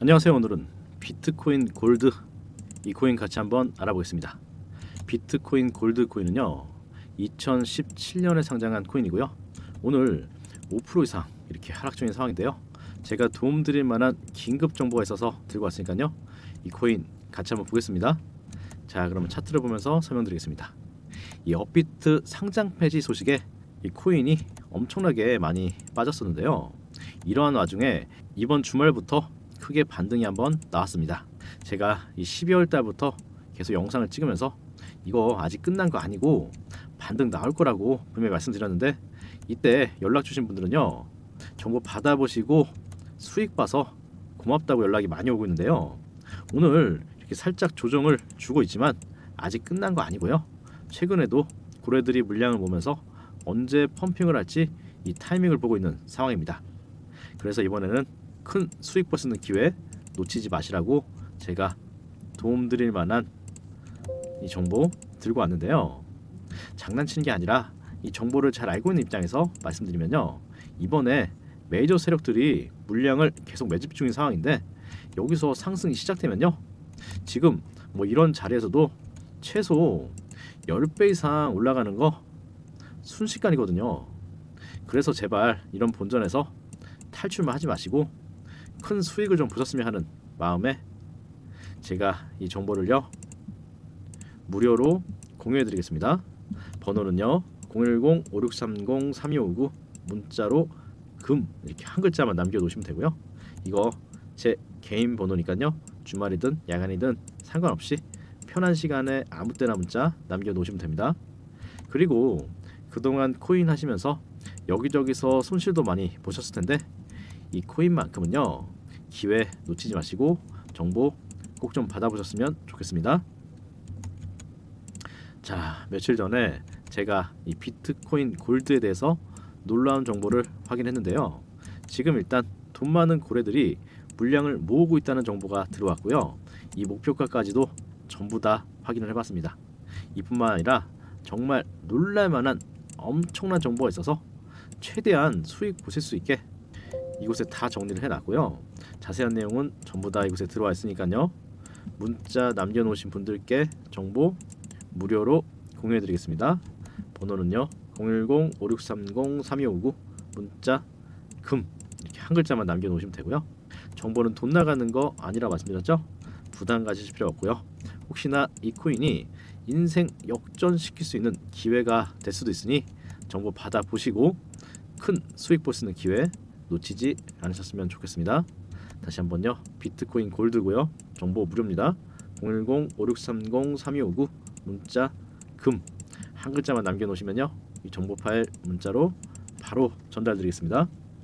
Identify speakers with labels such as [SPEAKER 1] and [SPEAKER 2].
[SPEAKER 1] 안녕하세요. 오늘은 비트코인 골드 이 코인 같이 한번 알아보겠습니다. 비트코인 골드 코인은요. 2017년에 상장한 코인이고요. 오늘 5% 이상 이렇게 하락 중인 상황인데요. 제가 도움드릴 만한 긴급 정보가 있어서 들고 왔으니까요. 이 코인 같이 한번 보겠습니다. 자, 그러면 차트를 보면서 설명드리겠습니다. 이 업비트 상장 폐지 소식에 이 코인이 엄청나게 많이 빠졌었는데요. 이러한 와중에 이번 주말부터 크게 반등이 한번 나왔습니다. 제가 이 12월 달부터 계속 영상을 찍으면서 이거 아직 끝난 거 아니고 반등 나올 거라고 분명히 말씀드렸는데 이때 연락 주신 분들은요 정보 받아보시고 수익 봐서 고맙다고 연락이 많이 오고 있는데요 오늘 이렇게 살짝 조정을 주고 있지만 아직 끝난 거 아니고요 최근에도 고래들이 물량을 모면서 언제 펌핑을 할지 이 타이밍을 보고 있는 상황입니다. 그래서 이번에는 큰 수익 있는 기회 놓치지 마시라고 제가 도움드릴 만한 이 정보 들고 왔는데요. 장난치는 게 아니라 이 정보를 잘 알고 있는 입장에서 말씀드리면요. 이번에 메이저 세력들이 물량을 계속 매집 중인 상황인데 여기서 상승이 시작되면요. 지금 뭐 이런 자리에서도 최소 10배 이상 올라가는 거 순식간이거든요. 그래서 제발 이런 본전에서 탈출만 하지 마시고 큰 수익을 좀 보셨으면 하는 마음에 제가 이 정보를요 무료로 공유해 드리겠습니다. 번호는요 010-5630-3259 문자로 금 이렇게 한 글자만 남겨 놓으시면 되고요. 이거 제 개인 번호니까요. 주말이든 야간이든 상관없이 편한 시간에 아무 때나 문자 남겨 놓으시면 됩니다. 그리고 그동안 코인 하시면서 여기저기서 손실도 많이 보셨을 텐데 이 코인만큼은요 기회 놓치지 마시고 정보 꼭 좀 받아보셨으면 좋겠습니다. 자 며칠 전에 제가 이 비트코인 골드에 대해서 놀라운 정보를 확인했는데요. 지금 일단 돈 많은 고래들이 물량을 모으고 있다는 정보가 들어왔고요. 이 목표가까지도 전부 다 확인을 해봤습니다. 이뿐만 아니라 정말 놀랄만한 엄청난 정보가 있어서 최대한 수익 보실 수 있게 이곳에 다 정리를 해놨고요. 자세한 내용은 전부 다 이곳에 들어와 있으니까요. 문자 남겨놓으신 분들께 정보 무료로 공유해드리겠습니다. 번호는요 010-5630-3259 문자 금 이렇게 한 글자만 남겨놓으시면 되고요. 정보는 돈 나가는 거 아니라 말씀드렸죠? 부담 가지실 필요 없고요. 혹시나 이 코인이 인생 역전시킬 수 있는 기회가 될 수도 있으니 정보 받아 보시고 큰 수익 볼 수 있는 기회 놓치지 않으셨으면 좋겠습니다. 다시 한번요. 비트코인 골드고요. 정보 무료입니다. 010-5630-3259 문자 금 한 글자만 남겨 놓으시면요. 이 정보 파일 문자로 바로 전달 드리겠습니다.